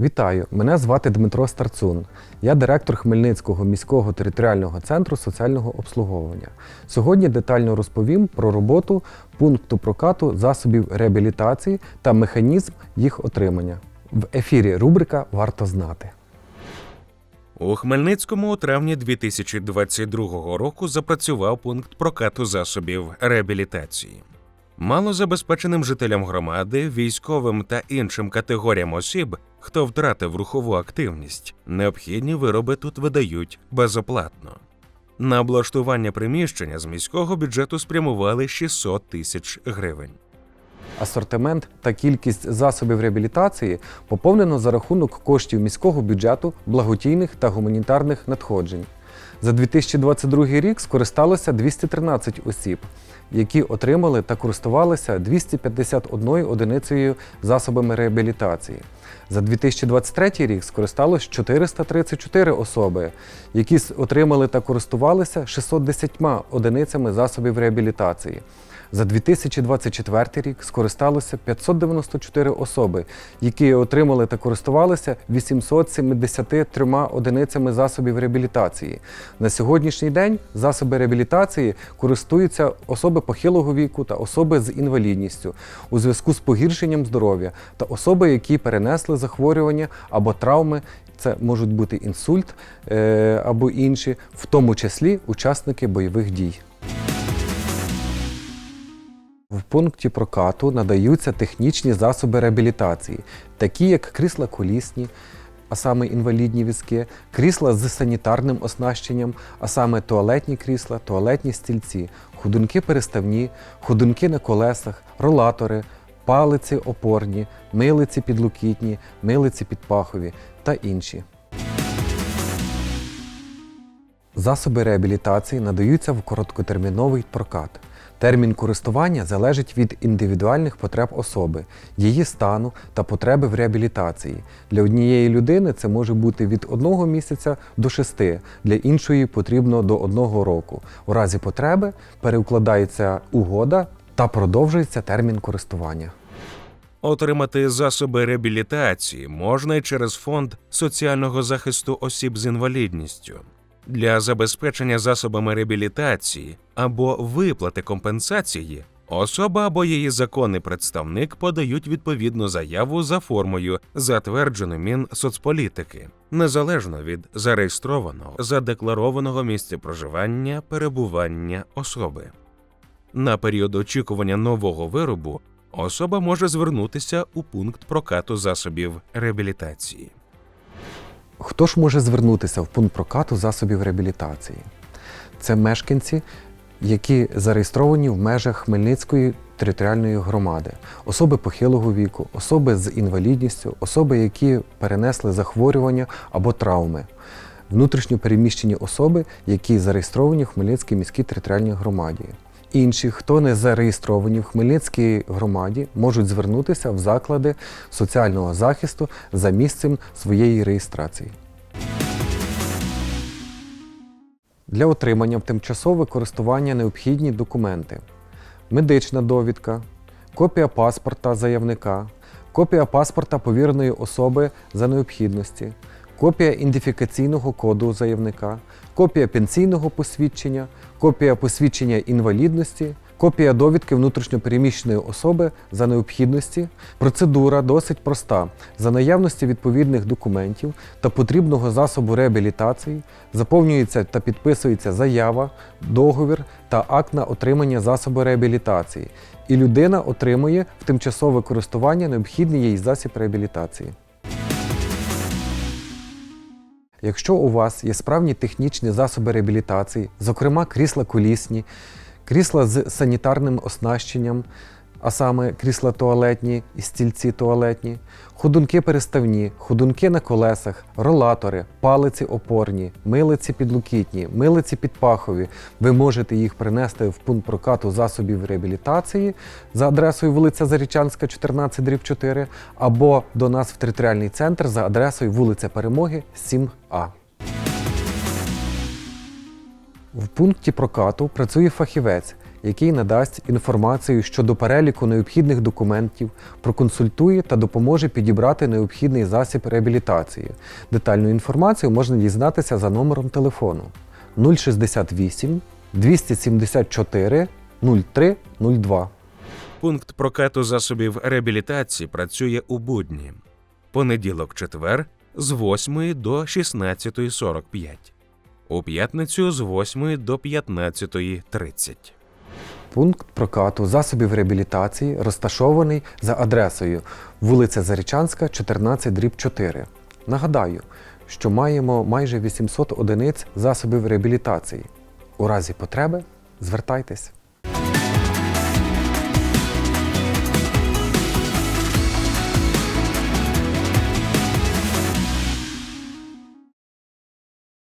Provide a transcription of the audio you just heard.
Вітаю! Мене звати Дмитро Старцун. Я директор Хмельницького міського територіального центру соціального обслуговування. Сьогодні детально розповім про роботу пункту прокату засобів реабілітації та механізм їх отримання. В ефірі рубрика Варто знати. У Хмельницькому у травні 2022 року запрацював пункт прокату засобів реабілітації. Малозабезпеченим жителям громади, військовим та іншим категоріям осіб, хто втратив рухову активність, необхідні вироби тут видають безоплатно. На облаштування приміщення з міського бюджету спрямували 600 тисяч гривень. Асортимент та кількість засобів реабілітації поповнено за рахунок коштів міського бюджету, благодійних та гуманітарних надходжень. За 2022 рік скористалося 213 осіб, які отримали та користувалися 251 одиницею засобами реабілітації. За 2023 рік скористалось 434 особи, які отримали та користувалися 610 одиницями засобів реабілітації. За 2024 рік скористалося 594 особи, які отримали та користувалися 873 одиницями засобів реабілітації. На сьогоднішній день засоби реабілітації користуються особи похилого віку та особи з інвалідністю у зв'язку з погіршенням здоров'я та особи, які перенесли захворювання або травми. Це можуть бути інсульт е, або інші, в тому числі учасники бойових дій. В пункті прокату надаються технічні засоби реабілітації, такі як крісла колісні, а саме інвалідні візки, крісла з санітарним оснащенням, а саме туалетні крісла, туалетні стільці, ходунки переставні, ходунки на колесах, ролатори, палиці опорні, милиці підлокітні, милиці підпахові та інші. Засоби реабілітації надаються в короткотерміновий прокат. Термін користування залежить від індивідуальних потреб особи, її стану та потреби в реабілітації. Для однієї людини це може бути від одного місяця до шести, для іншої потрібно до одного року. У разі потреби переукладається угода та продовжується термін користування. Отримати засоби реабілітації можна й через фонд соціального захисту осіб з інвалідністю. Для забезпечення засобами реабілітації або виплати компенсації особа або її законний представник подають відповідну заяву за формою, затверджену Мінсоцполітики, незалежно від зареєстрованого задекларованого місця проживання перебування особи. На період очікування нового виробу особа може звернутися у пункт прокату засобів реабілітації. Хто ж може звернутися в пункт прокату засобів реабілітації? Це мешканці, які зареєстровані в межах Хмельницької територіальної громади, особи похилого віку, особи з інвалідністю, особи, які перенесли захворювання або травми, внутрішньо переміщені особи, які зареєстровані в Хмельницькій міській територіальній громаді. Інші, хто не зареєстровані в Хмельницькій громаді, можуть звернутися в заклади соціального захисту за місцем своєї реєстрації. Для отримання в тимчасове користування необхідні документи: медична довідка, копія паспорта заявника, копія паспорта повіреної особи за необхідності, копія ідентифікаційного коду заявника, копія пенсійного посвідчення, копія посвідчення інвалідності, копія довідки внутрішньопереміщеної особи за необхідності. Процедура досить проста. За наявності відповідних документів та потрібного засобу реабілітації заповнюється та підписується заява, договір та акт на отримання засобу реабілітації. І людина отримує в тимчасове користування необхідний їй засіб реабілітації. Якщо у вас є справні технічні засоби реабілітації, зокрема крісла колісні, крісла з санітарним оснащенням, а саме крісла туалетні і стільці туалетні, ходунки переставні, ходунки на колесах, ролатори, палиці опорні, милиці підлокітні, милиці підпахові, ви можете їх принести в пункт прокату засобів реабілітації за адресою вулиця Зарічанська, 14 дріб 4, або до нас в територіальний центр за адресою вулиця Перемоги, 7А. В пункті прокату працює фахівець, який надасть інформацію щодо переліку необхідних документів, проконсультує та допоможе підібрати необхідний засіб реабілітації. Детальну інформацію можна дізнатися за номером телефону 068 274 0302. Пункт прокату засобів реабілітації працює у будні. Понеділок четвер з 8 до 16.45. У п'ятницю з 8 до 15.30. Пункт прокату засобів реабілітації розташований за адресою вулиця Зарічанська, 14 дріб 4. Нагадаю, що маємо майже 800 одиниць засобів реабілітації. У разі потреби звертайтесь.